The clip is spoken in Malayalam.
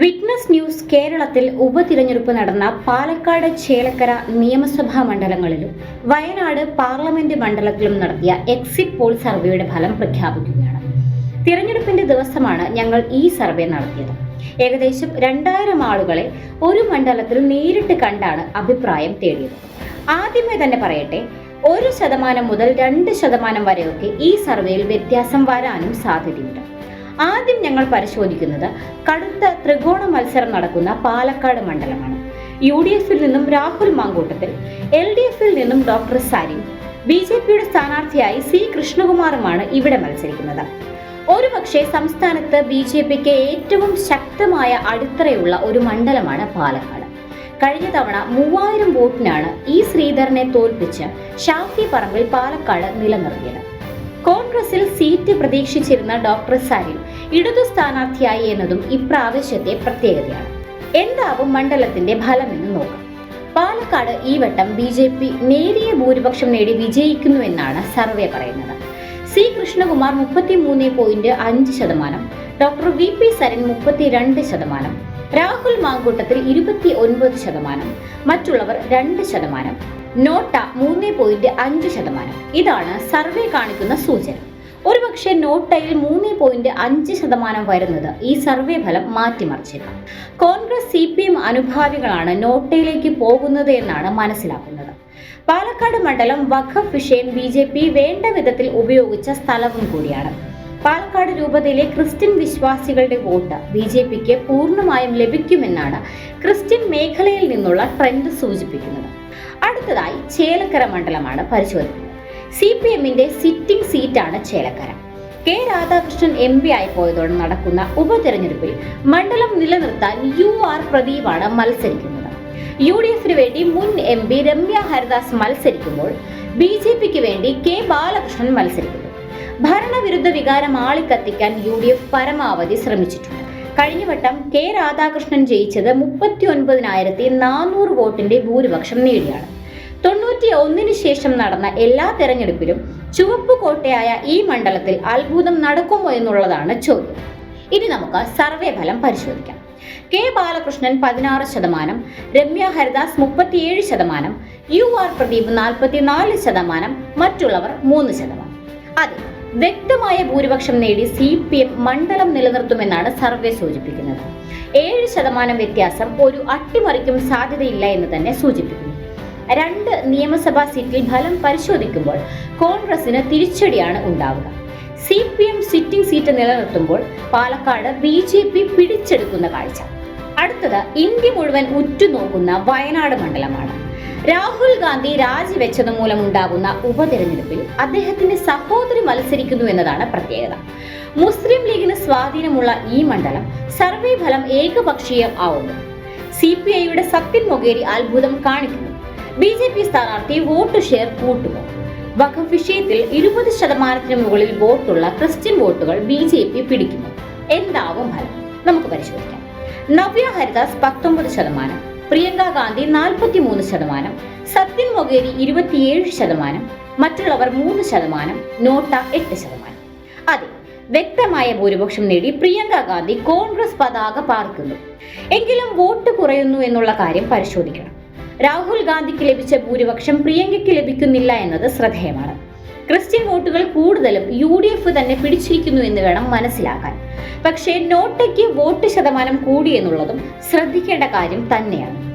വിറ്റ്നസ് ന്യൂസ് കേരളത്തിൽ ഉപതിരഞ്ഞെടുപ്പ് നടന്ന പാലക്കാട് ചേലക്കര നിയമസഭാ മണ്ഡലങ്ങളിലും വയനാട് പാർലമെന്റ് മണ്ഡലത്തിലും നടത്തിയ എക്സിറ്റ് പോൾ സർവേയുടെ ഫലം പ്രഖ്യാപിക്കുകയാണ്. തിരഞ്ഞെടുപ്പിന്റെ ദിവസമാണ് ഞങ്ങൾ ഈ സർവേ നടത്തിയത്. ഏകദേശം രണ്ടായിരം ആളുകളെ ഒരു മണ്ഡലത്തിൽ നേരിട്ട് കണ്ടാണ് അഭിപ്രായം തേടിയത്. ആദ്യമേ തന്നെ പറയട്ടെ ഒരു ശതമാനം മുതൽ രണ്ട് ശതമാനം വരെയൊക്കെ ഈ സർവേയിൽ വ്യത്യാസം വരാനും സാധ്യതയുണ്ട്. ആദ്യം ഞങ്ങൾ പരിശോധിക്കുന്നത് കടുത്ത ത്രികോണ മത്സരം നടക്കുന്ന പാലക്കാട് മണ്ഡലമാണ്. യു ഡി എഫിൽ നിന്നും രാഹുൽ മാങ്കൂട്ടത്തിൽ എൽ ഡി എഫിൽ നിന്നും ഡോക്ടർ സരിൻ ബി ജെ പിയുടെ സ്ഥാനാർത്ഥിയായി സി കൃഷ്ണകുമാറുമാണ് ഇവിടെ മത്സരിക്കുന്നത്. ഒരുപക്ഷെ സംസ്ഥാനത്ത് ബി ജെ പിക്ക് ഏറ്റവും ശക്തമായ അടിത്തറയുള്ള ഒരു മണ്ഡലമാണ് പാലക്കാട്. കഴിഞ്ഞ തവണ മൂവായിരം വോട്ടിനാണ് ഇ ശ്രീധരനെ തോൽപ്പിച്ച് ഷാഫി പറമ്പിൽ പാലക്കാട് നിലനിർത്തിയത്. കോൺഗ്രസിൽ സീറ്റ് പ്രതീക്ഷിച്ചിരുന്ന ഡോക്ടർ സരിൻ ഇടതു സ്ഥാനാർത്ഥിയായി എന്നതും ഇപ്രാവശ്യത്തെ പ്രത്യേകതയാണ്. എന്താവും മണ്ഡലത്തിന്റെ ഫലമെന്ന് നോക്കാം. പാലക്കാട് ഈ വട്ടം ബി ജെ പി നേരിയ ഭൂരിപക്ഷം നേടി വിജയിക്കുന്നുവെന്നാണ് സർവേ പറയുന്നത്. സി കൃഷ്ണകുമാർ മുപ്പത്തി മൂന്ന് പോയിന്റ് അഞ്ച് ശതമാനം ഡോക്ടർ വി പി സരൻ മുപ്പത്തിരണ്ട് ശതമാനം രാഹുൽ മാങ്കൂട്ടത്തിൽ ഇരുപത്തി ഒൻപത് ശതമാനം മറ്റുള്ളവർ രണ്ട് ശതമാനം നോട്ട മൂന്ന് പോയിന്റ് അഞ്ച് ശതമാനം. ഇതാണ് സർവേ കാണിക്കുന്ന സൂചന. ഒരുപക്ഷെ നോട്ടയിൽ മൂന്ന് പോയിന്റ് അഞ്ച് ശതമാനം വരുന്നത് ഈ സർവേ ഫലം മാറ്റിമറിച്ചേക്കാം. കോൺഗ്രസ് സി പി എം അനുഭാവികളാണ് നോട്ടയിലേക്ക് പോകുന്നത് എന്നാണ് മനസ്സിലാക്കുന്നത്. പാലക്കാട് മണ്ഡലം വഖഫ് വിഷയം ബി വേണ്ട വിധത്തിൽ ഉപയോഗിച്ച സ്ഥലവും കൂടിയാണ്. പാലക്കാട് രൂപതയിലെ ക്രിസ്ത്യൻ വിശ്വാസികളുടെ വോട്ട് ബി ജെ പിക്ക് പൂർണമായും ലഭിക്കുമെന്നാണ് ക്രിസ്ത്യൻ മേഖലയിൽ നിന്നുള്ള ട്രെൻഡ് സൂചിപ്പിക്കുന്നത്. അടുത്തതായി ചേലക്കര മണ്ഡലമാണ് പരിശോധിക്കുന്നത് സി പി എമ്മിന്റെ സിറ്റിംഗ് സീറ്റാണ് Chelakkara. K Radhakrishnan M P ആയി പോയതോടെ നടക്കുന്ന ഉപതെരഞ്ഞെടുപ്പിൽ മണ്ഡലം നിലനിർത്താൻ യു ആർ പ്രദീപാണ് മത്സരിക്കുന്നത്. യു ഡി എഫിന് വേണ്ടി മുൻ എം പി രമ്യ ഹരിദാസ് മത്സരിക്കുമ്പോൾ ബി ജെ പിക്ക് വേണ്ടി കെ ബാലകൃഷ്ണൻ മത്സരിക്കുന്നു. ഭരണവിരുദ്ധ വികാരം ആളിക്കത്തിക്കാൻ യു ഡി എഫ് പരമാവധി ശ്രമിച്ചിട്ടുണ്ട്. കഴിഞ്ഞ വട്ടം കെ രാധാകൃഷ്ണൻ ജയിച്ചത് മുപ്പത്തി ഒൻപതിനായിരത്തി നാനൂറ് വോട്ടിന്റെ ഭൂരിപക്ഷം നേടിയാണ്. തൊണ്ണൂറ്റി ഒന്നിന് ശേഷം നടന്ന എല്ലാ തെരഞ്ഞെടുപ്പിലും ചുവപ്പ് കോട്ടയായ ഈ മണ്ഡലത്തിൽ അത്ഭുതം നടക്കുമോ എന്നുള്ളതാണ് ചോദ്യം. ഇനി നമുക്ക് സർവേ ഫലം പരിശോധിക്കാം. കെ ബാലകൃഷ്ണൻ പതിനാറ് ശതമാനം രമ്യ ഹരിദാസ് മുപ്പത്തിയേഴ് ശതമാനം യു ആർ പ്രദീപ് നാൽപ്പത്തിനാല് ശതമാനം മറ്റുള്ളവർ മൂന്ന് ശതമാനം. അതെ വ്യക്തമായ ഭൂരിപക്ഷം നേടി സി പി എം മണ്ഡലം നിലനിർത്തുമെന്നാണ് സർവേ സൂചിപ്പിക്കുന്നത്. ഏഴ് ശതമാനം വ്യത്യാസം ഒരു അട്ടിമറിക്കും സാധ്യതയില്ല എന്ന് തന്നെ സൂചിപ്പിക്കുന്നു. രണ്ട് നിയമസഭാ സീറ്റിൽ ഫലം പരിശോധിക്കുമ്പോൾ കോൺഗ്രസിന് തിരിച്ചടിയാണ് ഉണ്ടാവുക. C P M sitting seat നിലനിർത്തുമ്പോൾ Palakkad B J P പിടിച്ചെടുക്കുന്ന കാഴ്ച. അടുത്തത് ഇന്ത്യ മുഴുവൻ ഉറ്റുനോക്കുന്ന വയനാട് മണ്ഡലമാണ്. രാഹുൽ ഗാന്ധി രാജിവെച്ചത് മൂലമുണ്ടാകുന്ന ഉപതെരഞ്ഞെടുപ്പിൽ അദ്ദേഹത്തിന്റെ സഹോദരി മത്സരിക്കുന്നു എന്നതാണ് പ്രത്യേകത. മുസ്ലിം ലീഗിന് സ്വാധീനമുള്ള ഈ മണ്ഡലം സർവേ ഫലം ഏകപക്ഷീയം ആവുന്നു. സി പി ഐയുടെ സത്യൻ മൊകേരി അത്ഭുതം കാണിക്കുന്നു. ബി ജെ പി സ്ഥാനാർത്ഥി വോട്ട് ഷെയർ കൂട്ടുമോ വഖഫ് വിഷയത്തിൽ ഇരുപത് ശതമാനത്തിന് മുകളിൽ വോട്ടുള്ള ക്രിസ്ത്യൻ വോട്ടുകൾ ബി ജെ പി പിടിക്കുന്നു. എന്താവും ഫലം? നമുക്ക് പരിശോധിക്കാം. നവ്യ ഹരിദാസ് പത്തൊമ്പത് ശതമാനം പ്രിയങ്ക ഗാന്ധി നാൽപ്പത്തി മൂന്ന് ശതമാനം സത്യൻ മൊഗേരി ഇരുപത്തിയേഴ് ശതമാനം മറ്റുള്ളവർ മൂന്ന് ശതമാനം നോട്ട എട്ട് ശതമാനം. അതെ വ്യക്തമായ ഭൂരിപക്ഷം നേടി പ്രിയങ്ക ഗാന്ധി കോൺഗ്രസ് പതാക പാർക്കുന്നു. എങ്കിലും വോട്ട് കുറയുന്നു എന്നുള്ള കാര്യം പരിശോധിക്കണം. രാഹുൽ ഗാന്ധിക്ക് ലഭിച്ച ഭൂരിപക്ഷം പ്രിയങ്കയ്ക്ക് ലഭിക്കുന്നില്ല എന്നത് ശ്രദ്ധേയമാണ്. ക്രിസ്ത്യൻ വോട്ടുകൾ കൂടുതലും യു ഡി എഫ് തന്നെ പിടിച്ചിരിക്കുന്നു എന്ന് വേണം മനസ്സിലാക്കാൻ. പക്ഷേ നോട്ടയ്ക്ക് വോട്ട് ശതമാനം കൂടിയെന്നുള്ളതും ശ്രദ്ധിക്കേണ്ട കാര്യം തന്നെയാണ്.